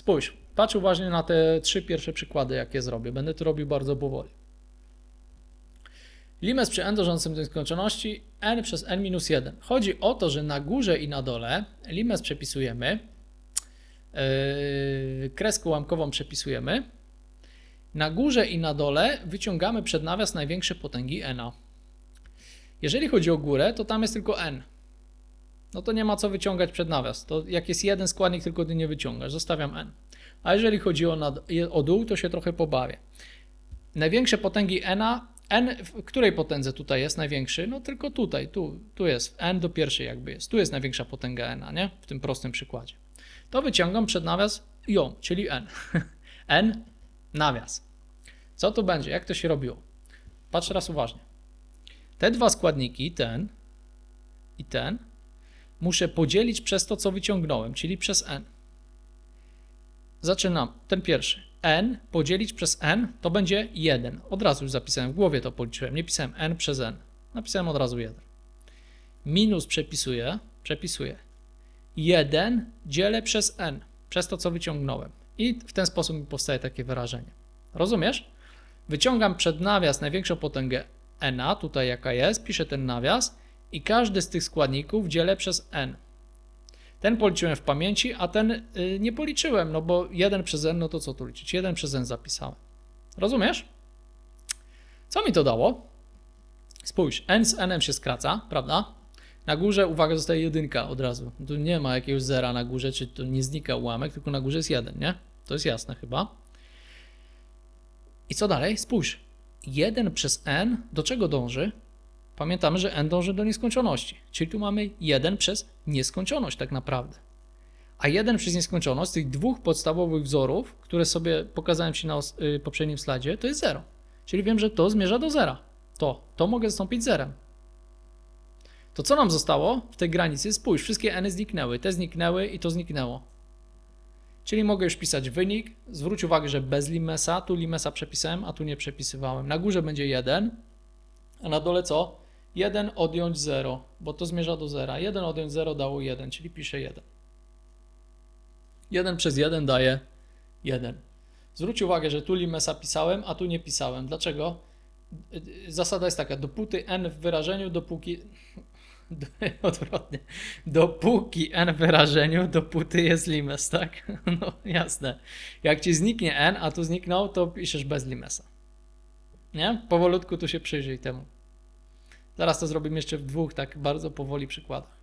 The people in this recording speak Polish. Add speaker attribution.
Speaker 1: Spójrz, patrz uważnie na te trzy pierwsze przykłady, jakie zrobię. Będę to robił bardzo powoli. Limes przy n dążącym do nieskończoności n przez n minus 1. Chodzi o to, że na górze i na dole limes przepisujemy, yy, kreskę ułamkową przepisujemy, na górze i na dole wyciągamy przed nawias największe potęgi n. Jeżeli chodzi o górę, to tam jest tylko n. No to nie ma co wyciągać przed nawias. To jak jest jeden składnik, tylko ty nie wyciągasz, zostawiam n. A jeżeli chodzi o, nad, o dół, to się trochę pobawię. Największe potęgi n, n w której potędze tutaj jest największy? No tylko tutaj, tu, tu jest, n do pierwszej jakby jest. Tu jest największa potęga n, nie? W tym prostym przykładzie. To wyciągam przed nawias ją, czyli n. n nawias. Co tu będzie? Jak to się robiło? Patrz teraz uważnie. Te dwa składniki, ten i ten, muszę podzielić przez to, co wyciągnąłem, czyli przez n. Zaczynam. Ten pierwszy. n podzielić przez n to będzie 1. Od razu już zapisałem, w głowie to policzyłem. Nie pisałem n przez n. Napisałem od razu 1. Minus przepisuję, przepisuję. 1 dzielę przez n, przez to, co wyciągnąłem. I w ten sposób mi powstaje takie wyrażenie. Rozumiesz? Wyciągam przed nawias największą potęgę n, tutaj jaka jest, piszę ten nawias i każdy z tych składników dzielę przez n. Ten policzyłem w pamięci, a ten y, nie policzyłem, no bo 1 przez n, no to co tu liczyć? 1 przez n zapisałem. Rozumiesz? Co mi to dało? Spójrz, n z n się skraca, prawda? Na górze, uwaga, zostaje jedynka od razu. Tu nie ma jakiegoś zera na górze, czy tu nie znika ułamek, tylko na górze jest 1, nie? To jest jasne chyba. I co dalej? Spójrz. 1 przez n do czego dąży? Pamiętamy, że n dąży do nieskończoności, czyli tu mamy 1 przez nieskończoność tak naprawdę. A 1 przez nieskończoność z tych dwóch podstawowych wzorów, które sobie pokazałem Ci na y, poprzednim slajdzie, to jest 0. Czyli wiem, że to zmierza do zera. To, to mogę zastąpić zerem. To co nam zostało w tej granicy? Spójrz, wszystkie n zniknęły, te zniknęły i to zniknęło. Czyli mogę już pisać wynik. Zwróć uwagę, że bez limesa, tu limesa przepisałem, a tu nie przepisywałem. Na górze będzie 1, a na dole co? 1 odjąć 0, bo to zmierza do 0. 1 odjąć 0 dało 1, czyli piszę 1. 1 przez 1 daje 1. Zwróć uwagę, że tu limesa pisałem, a tu nie pisałem. Dlaczego? Zasada jest taka, dopóty n w wyrażeniu, dopóki... Odwrotnie. Dopóki n w wyrażeniu, dopóty jest limes, tak? No jasne. Jak ci zniknie n, a tu zniknął, to piszesz bez limesa. Nie? Powolutku tu się przyjrzyj temu. Zaraz to zrobimy jeszcze w dwóch, tak bardzo powoli przykładach.